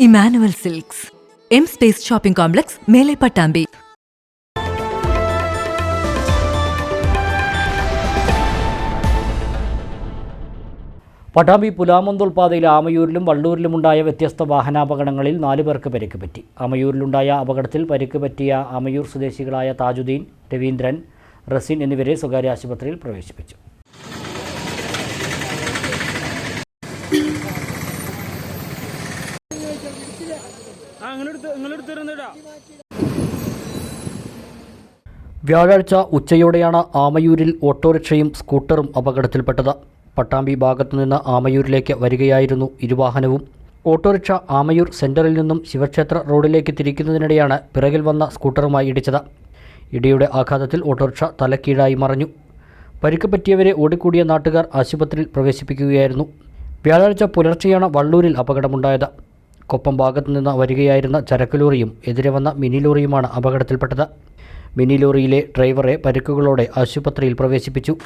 Emmanuel silks. M space shopping complex മേലെ പട്ടാമ്പി പട്ടാമ്പി പുലാമന്തോൾ പാതയിൽ ആമയൂരിലും വള്ളൂരിലുമുണ്ടായ വ്യത്യസ്ത വാഹനാപകടങ്ങളിൽ നാലു പേർക്ക് പരിക്ക് പറ്റി. ആമയൂരിലുണ്ടായ അപകടത്തിൽ പരിക്ക് പറ്റിയ ആമയൂർ സ്വദേശികളായ താജുദ്ദീൻ രവീന്ദ്രൻ റസീൻ എന്നിവരെ സ്വകാര്യ ആശുപത്രിയിൽ പ്രവേശിപ്പിച്ചു. വ്യാഴാഴ്ച ഉച്ചയോടെയാണ് ആമയൂരിൽ ഓട്ടോറിക്ഷയും സ്കൂട്ടറും അപകടത്തിൽപ്പെട്ടത്. പട്ടാമ്പി ഭാഗത്തുനിന്ന് ആമയൂരിലേക്ക് വരികയായിരുന്നു ഇരുവാഹനവും. ഓട്ടോറിക്ഷ ആമയൂർ സെന്ററിൽ നിന്നും ശിവക്ഷേത്ര റോഡിലേക്ക് തിരിക്കുന്നതിനിടെയാണ് പിറകിൽ വന്ന സ്കൂട്ടറുമായി ഇടിച്ചത്. ഇടിയുടെ ആഘാതത്തിൽ ഓട്ടോറിക്ഷ തലക്കീഴായി മറഞ്ഞു. പരിക്ക് പറ്റിയവരെ ഓടിക്കൂടിയ നാട്ടുകാർ ആശുപത്രിയിൽ പ്രവേശിപ്പിക്കുകയായിരുന്നു. വ്യാഴാഴ്ച പുലർച്ചെയാണ് വള്ളൂരിൽ അപകടമുണ്ടായത്. കൊപ്പം ഭാഗത്തു നിന്ന് വരികയായിരുന്ന ചരക്ക് ലോറിയും എതിരെ വന്ന മിനി ലോറിയുമാണ് അപകടത്തിൽപ്പെട്ടത്. മിനി ലോറിയിലെ ഡ്രൈവറെ പരിക്കുകളോടെ ആശുപത്രിയിൽ പ്രവേശിപ്പിച്ചു.